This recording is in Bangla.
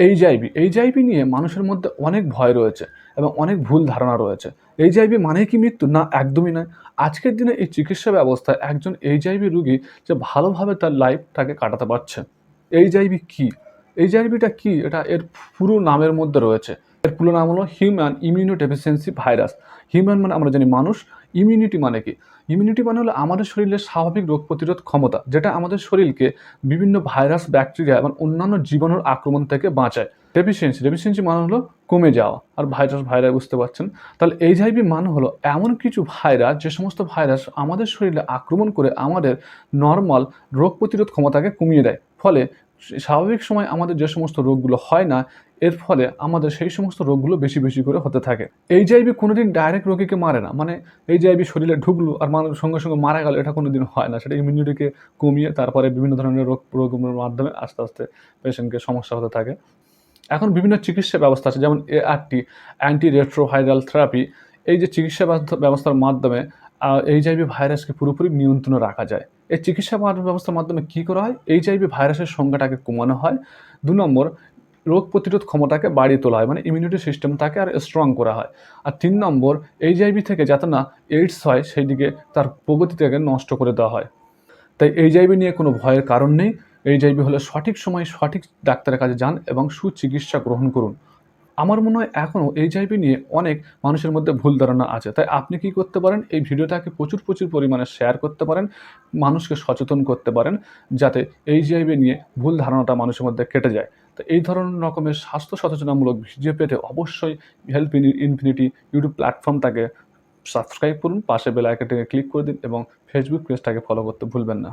এইচআইভি এইচআইভি নিয়ে মানুষের মধ্যে অনেক ভয় রয়েছে এবং অনেক ভুল ধারণা রয়েছে। এইচ এইচআইভি মানে কি মৃত্যু? না, একদমই নয়। আজকের দিনে এই চিকিৎসা ব্যবস্থায় একজন এইচআইভি রুগী যে ভালোভাবে তার লাইফটাকে কাটাতে পারছে। এইচআইভি এইচ এইচআইভিটা কী? এটা এর পুরো নামের মধ্যে রয়েছে। এর পুরো নাম হলো human immunodeficiency virus human মানে আমরা জানি মানুষ ইমিউনিটি মানে কি? ইমিউনিটি মানে হলো আমাদের শরীরের স্বাভাবিক রোগ প্রতিরোধ ক্ষমতা, যেটা আমাদের শরীরকে বিভিন্ন ভাইরাস ব্যাকটেরিয়া এবং অন্যান্য জীবাণুর আক্রমণ থেকে বাঁচায়। ডেফিসিয়েন্সি ডেফিসিয়েন্সি মানে হলো কমে যাওয়া। আর ভাইরাস ভাইরাস বুঝতে পারছেন? তাহলে এইচআইভি মানে হলো এমন কিছু ভাইরাস যে সমস্ত ভাইরাস আমাদের শরীরে আক্রমণ করে আমাদের নর্মাল রোগ প্রতিরোধ ক্ষমতাকে কমিয়ে দেয়। ফলে স্বাভাবিক সময় আমাদের যে সমস্ত রোগগুলো হয় না, এর ফলে আমাদের সেই সমস্ত রোগগুলো বেশি বেশি করে হতে থাকে। এইচআইভি কোনোদিন ডাইরেক্ট রোগীকে মারে না। মানে এইচআইভি শরীরে ঢুকলো আর মানুষ সঙ্গে সঙ্গে মারা গেল, এটা কোনোদিন হয় না। সেটা ইমিউনিটিকে কমিয়ে তারপরে বিভিন্ন ধরনের রোগ রোগের মাধ্যমে আস্তে আস্তে পেশেন্টকে সমস্যা হতে থাকে। এখন বিভিন্ন চিকিৎসা ব্যবস্থা আছে, যেমন এআরটি অ্যান্টি রেট্রোভাইরাল থেরাপি এই যে চিকিৎসা ব্যবস্থার মাধ্যমে এইচআইভি ভাইরাসকে পুরোপুরি নিয়ন্ত্রণে রাখা যায়। এই চিকিৎসা ব্যবস্থার মাধ্যমে কী করা হয়? এইচআইভি ভাইরাসের সংখ্যাটাকে কমানো হয়। দু নম্বর, রোগ প্রতিরোধ ক্ষমতাকে বাড়িয়ে তোলা হয় মানে ইমিউনিটি সিস্টেম তাকে আর স্ট্রং করা হয়। আর তিন নম্বর এইচআইভি থেকে যাতে না এইডস হয় সেই দিকে তার প্রগতিটাকে নষ্ট করে দেওয়া হয়। তাই এইচআইভি নিয়ে কোনো ভয়ের কারণ নেই। এইচআইভি হলে সঠিক সময় সঠিক ডাক্তারের কাছে যান এবং সুচিকিৎসা গ্রহণ করুন। আমার মনে হয় এখনও এইচআইভি নিয়ে অনেক মানুষের মধ্যে ভুল ধারণা আছে। তাই আপনি কি করতে পারেন? এই ভিডিওটাকে প্রচুর প্রচুর পরিমাণে শেয়ার করতে পারেন, মানুষকে সচেতন করতে পারেন, যাতে এইচআইভি নিয়ে ভুল ধারণাটা মানুষের মধ্যে কেটে যায়। তো এই ধরনের রকমের স্বাস্থ্য সচেতনামূলক ভিডিও পেতে অবশ্যই হেল্প ইনফিনিটি ইউটিউব প্ল্যাটফর্মটাকে সাবস্ক্রাইব করুন, পাশে বেল ক্লিক করে দিন এবং ফেসবুক পেজটাকে ফলো করতে ভুলবেন না।